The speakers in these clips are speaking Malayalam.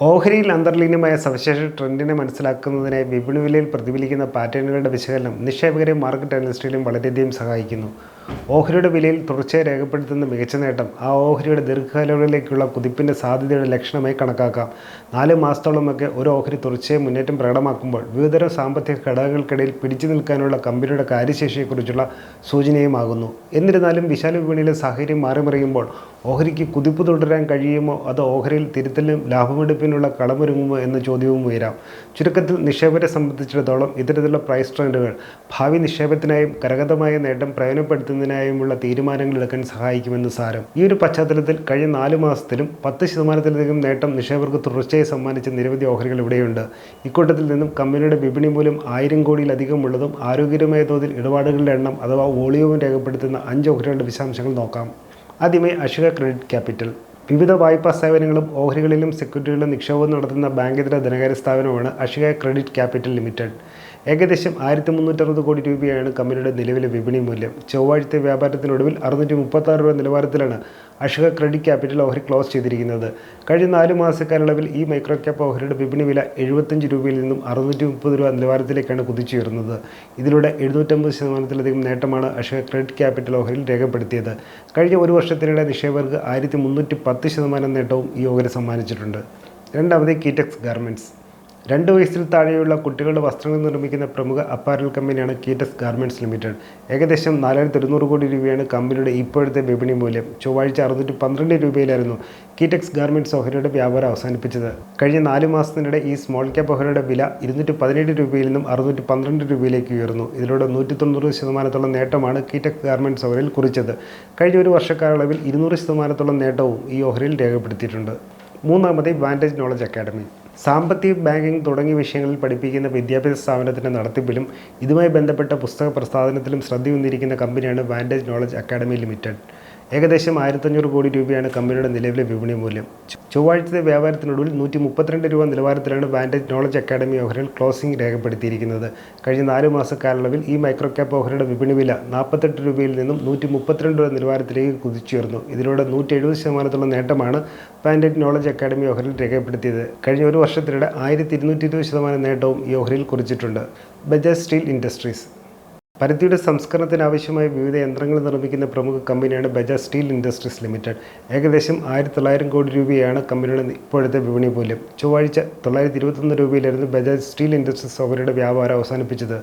ഓഹരിയിൽ അന്തർലീനമായ സവിശേഷ ട്രെൻഡിനെ മനസ്സിലാക്കുന്നതിനെ വിപണി വിലയിൽ പ്രതിഫലിക്കുന്ന പാറ്റേണുകളുടെ വിശകലനം നിക്ഷേപകരെയും മാർക്കറ്റ് അനലിസ്റ്റുകളെയും വളരെയധികം സഹായിക്കുന്നു. ഓഹരിയുടെ വിലയിൽ തുടർച്ചയായി രേഖപ്പെടുത്തുന്ന മികച്ച നേട്ടം ആ ഓഹരിയുടെ ദീർഘകാലങ്ങളിലേക്കുള്ള കുതിപ്പിന്റെ സാധ്യതയുടെ ലക്ഷണമായി കണക്കാക്കാം. നാല് മാസത്തോളമൊക്കെ ഒരു ഓഹരി തുടർച്ചയായി മുന്നേറ്റം പ്രകടമാക്കുമ്പോൾ വിവിധതരം സാമ്പത്തിക ഘടകങ്ങൾക്കിടയിൽ പിടിച്ചു നിൽക്കാനുള്ള കമ്പനിയുടെ കാര്യശേഷിയെക്കുറിച്ചുള്ള സൂചനയുമാകുന്നു. എന്നിരുന്നാലും വിശാല വിപണിയിലെ സാഹചര്യം മാറിമറിയുമ്പോൾ ഓഹരിക്ക് കുതിപ്പ് തുടരാൻ കഴിയുമോ? അതോ ഓഹരിയിൽ തിരുത്തലിനും ലാഭമെടുപ്പിനുള്ള കളമൊരുങ്ങുമോ എന്ന ചോദ്യവും ഉയരാം. ചുരുക്കത്തിൽ നിക്ഷേപരെ സംബന്ധിച്ചിടത്തോളം ഇത്തരത്തിലുള്ള പ്രൈസ് ട്രെൻഡുകൾ ഭാവി നിക്ഷേപത്തിനായും കരകതമായ നേട്ടം പ്രയോജനപ്പെടുത്തുന്നതിനായുമുള്ള തീരുമാനങ്ങൾ എടുക്കാൻ സഹായിക്കുമെന്ന് സാരം. ഈ ഒരു പശ്ചാത്തലത്തിൽ കഴിഞ്ഞ നാല് മാസത്തിലും പത്ത് ശതമാനത്തിലധികം നേട്ടം നിക്ഷേപകർക്ക് തുടർച്ചയായി സമ്മാനിച്ച നിരവധി ഓഹരികൾ ഇവിടെയുണ്ട്. ഇക്കൂട്ടത്തിൽ നിന്നും കമ്പനിയുടെ വിപണി മൂല്യം ആയിരം കോടിയിലധികമുള്ളതും ആരോഗ്യകരമായ തോതിൽ ഇടപാടുകളുടെ എണ്ണം അഥവാ വോളിയവും രേഖപ്പെടുത്തുന്ന അഞ്ച് ഓഹരികളുടെ വിശദാംശങ്ങൾ നോക്കാം. ആദ്യമായി അശുക ക്രെഡിറ്റ് ക്യാപിറ്റൽ. വിവിധ വായ്പാ സേവനങ്ങളും ഓഹരികളിലും സെക്യൂരിറ്റികളിലും നിക്ഷേപവും നടത്തുന്ന ബാങ്കിതര ധനകാര്യ സ്ഥാപനമാണ് അഷിക ക്രെഡിറ്റ് ക്യാപിറ്റൽ ലിമിറ്റഡ്. ഏകദേശം ആയിരത്തി മുന്നൂറ്ററുപത് കോടി രൂപയാണ് കമ്പനിയുടെ നിലവിലെ വിപണി മൂല്യം. ചൊവ്വാഴ്ചത്തെ വ്യാപാരത്തിനൊടുവിൽ അറുന്നൂറ്റി മുപ്പത്താറ് രൂപ നിലവാരത്തിലാണ് അഷക ക്രെഡിറ്റ് ക്യാപിറ്റൽ ഓഹരി ക്ലോസ് ചെയ്തിരിക്കുന്നത്. കഴിഞ്ഞ നാല് മാസക്കാലയളവിൽ ഈ മൈക്രോ ക്യാപ്പ് ഓഹരിയുടെ വിപണി വില എഴുപത്തഞ്ച് രൂപയിൽ നിന്നും അറുന്നൂറ്റി മുപ്പത് രൂപ നിലവാരത്തിലേക്കാണ് കുതിച്ചുയർന്നത് ഇതിലൂടെ എഴുന്നൂറ്റമ്പത് ശതമാനത്തിലധികം നേട്ടമാണ് അഷക ക്രെഡിറ്റ് ക്യാപിറ്റൽ ഓഹരിയിൽ രേഖപ്പെടുത്തിയത്. കഴിഞ്ഞ ഒരു വർഷത്തിനിടെ നിക്ഷേപകർക്ക് ആയിരത്തി മുന്നൂറ്റി പത്ത് ശതമാനം നേട്ടവും ഈ ഓഹരി സമ്മാനിച്ചിട്ടുണ്ട്. രണ്ടാമത് കീറ്റക്സ് ഗാർമെന്റ്സ് രണ്ട് വയസ്സിൽ താഴെയുള്ള കുട്ടികളുടെ വസ്ത്രങ്ങൾ നിർമ്മിക്കുന്ന പ്രമുഖ അപ്പാരൽ കമ്പനിയാണ് കീറ്റസ് ഗാർമെന്റ്സ് ലിമിറ്റഡ് ഏകദേശം നാലായിരത്തി ഒരുന്നൂറ് കോടി രൂപയാണ് കമ്പനിയുടെ ഇപ്പോഴത്തെ വിപണി മൂല്യം. ചൊവ്വാഴ്ച അറുന്നൂറ്റി പന്ത്രണ്ട് രൂപയിലായിരുന്നു കീറ്റക്സ് ഗാർമെന്റ്സ് ഓഹരിയുടെ വ്യാപാരം അവസാനിപ്പിച്ചത്. കഴിഞ്ഞ നാല് മാസത്തിനിടെ ഈ സ്മോൾ ക്യാപ്പ് ഓഹരിയുടെ വില ഇരുന്നൂറ്റി പതിനേഴ് രൂപയിൽ നിന്നും അറുന്നൂറ്റി പന്ത്രണ്ട് രൂപയിലേക്ക് ഉയർന്നു. ഇതിലൂടെ നൂറ്റി തൊണ്ണൂറ് ശതമാനത്തോളം നേട്ടമാണ് കീറ്റക്സ് ഗാർമെന്റ്സ് ഓഹരിയിൽ കുറിച്ചത്. കഴിഞ്ഞ ഒരു വർഷക്കാലയളവിൽ ഇരുന്നൂറ് ശതമാനത്തോളം നേട്ടവും ഈ ഓഹരിയിൽ രേഖപ്പെടുത്തിയിട്ടുണ്ട്. മൂന്നാമത് വാന്റേജ് നോളജ് അക്കാഡമി സാമ്പത്തിക ബാങ്കിംഗ് തുടങ്ങിയ വിഷയങ്ങളിൽ പഠിപ്പിക്കുന്ന വിദ്യാഭ്യാസ സ്ഥാപനത്തിന്റെ നടത്തിപ്പിലും ഇതുമായി ബന്ധപ്പെട്ട പുസ്തക പ്രസാധനത്തിലും ശ്രദ്ധയൊന്നിരിക്കുന്ന കമ്പനിയാണ് വാന്റേജ് നോളജ് അക്കാഡമി ലിമിറ്റഡ് ഏകദേശം ആയിരത്തഞ്ഞൂറ് കോടി രൂപയാണ് കമ്പനിയുടെ നിലവിലെ വിപണി മൂല്യം. ചൊവ്വാഴ്ചത്തെ വ്യാപാരത്തിനൊടുവിൽ നൂറ്റി മുപ്പത്തിരണ്ട് രൂപ നിലവാരത്തിലാണ് ബാൻഡേജ് നോളജ് അക്കാഡമി ഓഹരികൾ ക്ലോസിംഗ് രേഖപ്പെടുത്തിയിരിക്കുന്നത്. കഴിഞ്ഞ നാല് മാസ കാലയളവിൽ ഈ മൈക്രോ ക്യാപ്പ് ഓഹരിയുടെ വിപണി വില നാൽപ്പത്തെട്ട് രൂപയിൽ നിന്നും നൂറ്റി മുപ്പത്തിരണ്ട് രൂപ നിലവാരത്തിലേക്ക് കുതിച്ചുയർന്നു. ഇതിലൂടെ നൂറ്റി എഴുപത് ശതമാനത്തോളം നേട്ടമാണ് ബാൻഡേജ് നോളജ് അക്കാഡമി ഓഹരിൽ രേഖപ്പെടുത്തിയത്. കഴിഞ്ഞ ഒരു വർഷത്തിനിടെ ആയിരത്തി ഇരുന്നൂറ്റി ഇരുപത് ശതമാനം നേട്ടവും ഈ ഓഹരിയിൽ കുറിച്ചിട്ടുണ്ട്. ബജാജ് സ്റ്റീൽ ഇൻഡസ്ട്രീസ് പരുത്തിയുടെ സംസ്കരണത്തിന് ആവശ്യമായ വിവിധ യന്ത്രങ്ങൾ നിർമ്മിക്കുന്ന പ്രമുഖ കമ്പനിയാണ് ബജാജ് സ്റ്റീൽ ഇൻഡസ്ട്രീസ് ലിമിറ്റഡ്. ഏകദേശം ആയിരത്തി തൊള്ളായിരം കോടി രൂപയാണ് കമ്പനിയുടെ ഇപ്പോഴത്തെ വിപണി മൂല്യം. ചൊവ്വാഴ്ച തൊള്ളായിരത്തി ഇരുപത്തൊന്ന് രൂപയിലായിരുന്നു ബജാജ് സ്റ്റീൽ ഇൻഡസ്ട്രീസ് ഓഹരിയുടെ വ്യാപാരം അവസാനിപ്പിച്ചത്.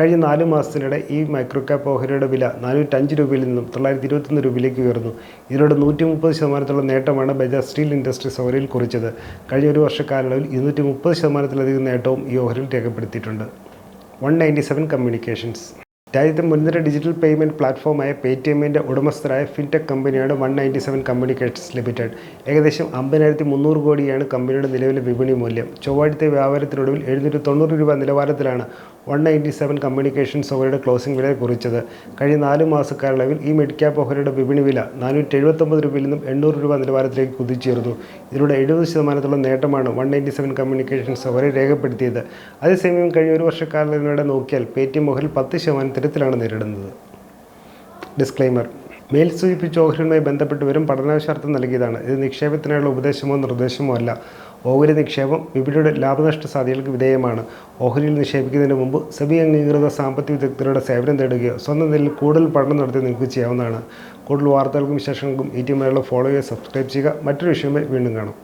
കഴിഞ്ഞ നാല് മാസത്തിനിടെ ഈ മൈക്രോ ക്യാപ്പ് ഓഹരിയുടെ വില നാനൂറ്റഞ്ച് രൂപയിൽ നിന്നും തൊള്ളായിരത്തി ഇരുപത്തൊന്ന് രൂപയിലേക്ക് ഉയർന്നു. ഇതിലൂടെ നൂറ്റി മുപ്പത് ശതമാനത്തോളം നേട്ടമാണ് ബജാജ് സ്റ്റീൽ ഇൻഡസ്ട്രീസ് ഓഹരിയിൽ കുറിച്ചത്. കഴിഞ്ഞ ഒരു വർഷക്കാലയളവിൽ ഇരുന്നൂറ്റി മുപ്പത് ശതമാനത്തിലധികം നേട്ടവും ഈ ഓഹരിയിൽ രേഖപ്പെടുത്തിയിട്ടുണ്ട്. വൺ നയന്റി സെവൻ കമ്മ്യൂണിക്കേഷൻസ് രാജ്യത്തെ മുൻനിര ഡിജിറ്റൽ പേയ്മെന്റ് പ്ലാറ്റ്ഫോമായ പേ ടി എമ്മിന്റെ ഉടമസ്ഥരായ ഫിൻടെക് കമ്പനിയാണ് one ninety seven communications limited ഏകദേശം അമ്പതിനായിരത്തി മുന്നൂറ് കോടിയാണ് കമ്പനിയുടെ നിലവിലെ വിപണി മൂല്യം. ചൊവ്വാഴ്ചത്തെ വ്യാപാരത്തിനൊടുവിൽ എഴുന്നൂറ്റി തൊണ്ണൂറ് രൂപ നിലവാരത്തിലാണ് വൺ നയന്റി സെവൻ കമ്മ്യൂണിക്കേഷൻസ് ഓഹരിയുടെ ക്ലോസിംഗ് വില കുറിച്ചത്. കഴിഞ്ഞ നാല് മാസക്കാലയളവിൽ ഈ മിഡ് ക്യാപ്പ് ഓഹരിയുടെ വിപണി വില നാനൂറ്റി എഴുപത്തൊമ്പത് രൂപയിൽ നിന്നും എണ്ണൂറ് രൂപ നിലവാരത്തിലേക്ക് കുതിച്ചുയർന്നു. ഇതിലൂടെ എഴുപത് ശതമാനത്തോളം നേട്ടമാണ് വൺ നയന്റി സെവൻ കമ്മ്യൂണിക്കേഷൻസ് ഓഹരി രേഖപ്പെടുത്തിയത്. അതേസമയം കഴിഞ്ഞ ഒരു വർഷക്കാലത്തിനിടെ നോക്കിയാൽ പേ ടി എം ഓഹരിൽ പത്ത് ശതമാനം തിരത്തിലാണ് നേരിടുന്നത്. ഡിസ്ക്ലൈമർ മേൽ സൂചിപ്പിച്ച ഓഹരിയുമായി ബന്ധപ്പെട്ട് വരും പഠനാവശ്യാർത്ഥം നൽകിയതാണ്. ഇത് നിക്ഷേപത്തിനായുള്ള ഉപദേശമോ നിർദ്ദേശമോ അല്ല. ഓഹരി നിക്ഷേപം വിപണിയുടെ ലാഭനഷ്ട സാധ്യതകൾക്ക് വിധേയമാണ്. ഓഹരിയിൽ നിക്ഷേപിക്കുന്നതിന് മുമ്പ് സെബി അംഗീകൃത സാമ്പത്തിക വിദഗ്ധരുടെ സേവനം തേടുകയോ സ്വന്തം നിലയിൽ കൂടുതൽ പഠനം നടത്തി നിങ്ങൾക്ക് ചെയ്യാവുന്നതാണ്. കൂടുതൽ വാർത്തകൾക്കും വിശേഷങ്ങൾക്കും ഈ ടീമിലുള്ള ഫോളോ ചെയ്യുക സബ്സ്ക്രൈബ് ചെയ്യുക. മറ്റൊരു വിഷയമായി വീണ്ടും കാണാം.